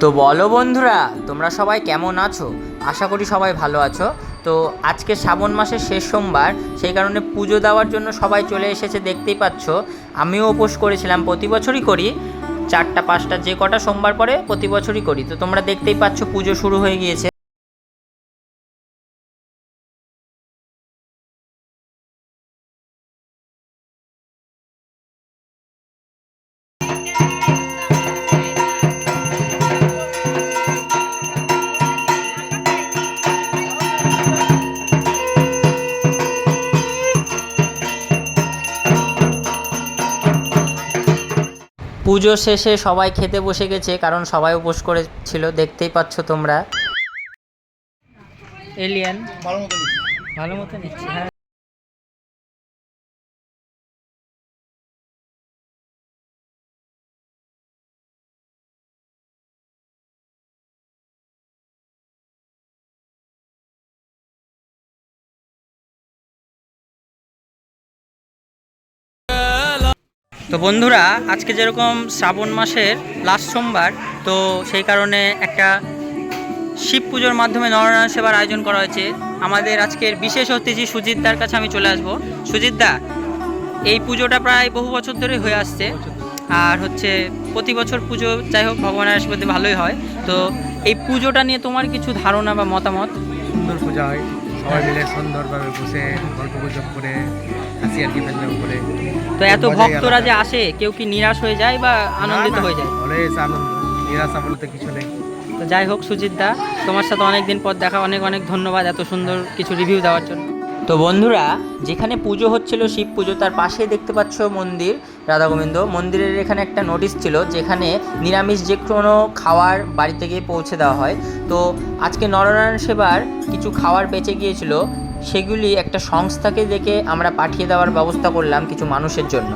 তো বলো বন্ধুরা, তোমরা সবাই কেমন আছো? আশা করি সবাই ভালো আছো। তো আজকে শ্রাবণ মাসের শেষ সোমবার, সেই কারণে পুজো দেওয়ার জন্য সবাই চলে এসেছে, দেখতেই পাচ্ছ। আমিও উপোস করেছিলাম, প্রতি বছরই করি। চারটা, পাঁচটা, যে কটা সোমবার পরে প্রতি বছরই করি। তো তোমরা দেখতেই পাচ্ছ, পুজো শুরু হয়ে গিয়েছে। পুজো শেষে সবাই খেতে বসে গেছে কারণ সবাই উপোস করেছিল। দেখতেই পাচ্ছ তোমরা। এলিয়ান ভালো মতো ভালো মতো নিচ্ছি হ্যাঁ। তো বন্ধুরা, আজকে যেরকম শ্রাবণ মাসের লাস্ট সোমবার, তো সেই কারণে একটা শিব পুজোর মাধ্যমে নরনারায়ণ সেবার আয়োজন করা হয়েছে। আমাদের আজকের বিশেষ অতিথি সুজিতদার কাছে আমি চলে আসব। সুজিতদা এই পুজোটা প্রায় বহু বছর ধরে হয়ে আসছে। আর হচ্ছে প্রতি বছর পুজো, যাই হোক, ভগবানের আশীর্বাদে ভালোই হয়। তো এই পুজোটা নিয়ে তোমার কিছু ধারণা বা মতামত? সুন্দর পূজা হয়। সবাই মিলে সুন্দরভাবে বসে গল্প গুজব করে হাসি আর কি ফেললাম করে তো এত ভক্তরা যে আসে কেউ কি নিরাশ হয়ে যায় বা আনন্দিত হয়ে যায়? অলওয়েজ আনন্দ। নিরাশা বলতে কিছু নেই। তো যাই হোক সুজিত দা তোমার সাথে অনেক দিন পর দেখা অনেক অনেক ধন্যবাদ এত সুন্দর কিছু রিভিউ দেওয়ার জন্য। তো বন্ধুরা, যেখানে পুজো হচ্ছিল শিব পুজো, তার পাশেই দেখতে পাচ্ছ মন্দির, রাধা গোবিন্দ। মন্দিরের এখানে একটা নোটিশ ছিল, যেখানে নিরামিষ যে কোনো খাওয়ার বাড়িতে গিয়ে পৌঁছে দেওয়া হয়। তো আজকে নরনারায়ণ সেবার কিছু খাওয়ার বেঁচে গিয়েছিল, সেগুলি একটা সংস্থাকে দেখে আমরা পাঠিয়ে দেওয়ার ব্যবস্থা করলাম কিছু মানুষের জন্য।